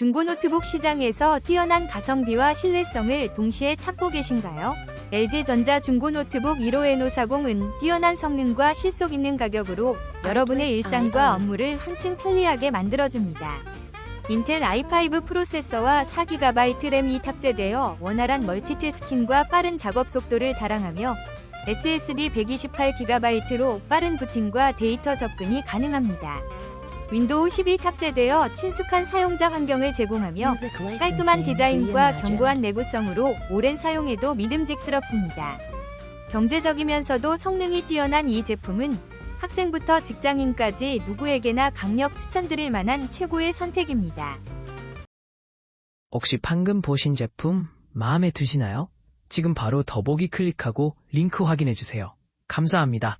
중고 노트북 시장에서 뛰어난 가성비와 신뢰성을 동시에 찾고 계신가요? LG전자 중고 노트북 15N540은 뛰어난 성능과 실속 있는 가격으로 여러분의 일상과 업무를 한층 편리하게 만들어줍니다. 인텔 i5 프로세서와 4GB 램이 탑재되어 원활한 멀티태스킹과 빠른 작업 속도를 자랑하며 SSD 128GB로 빠른 부팅과 데이터 접근이 가능합니다. 윈도우 10이 탑재되어 친숙한 사용자 환경을 제공하며 깔끔한 디자인과 견고한 내구성으로 오랜 사용에도 믿음직스럽습니다. 경제적이면서도 성능이 뛰어난 이 제품은 학생부터 직장인까지 누구에게나 강력 추천드릴 만한 최고의 선택입니다. 혹시 방금 보신 제품 마음에 드시나요? 지금 바로 더보기 클릭하고 링크 확인해 주세요. 감사합니다.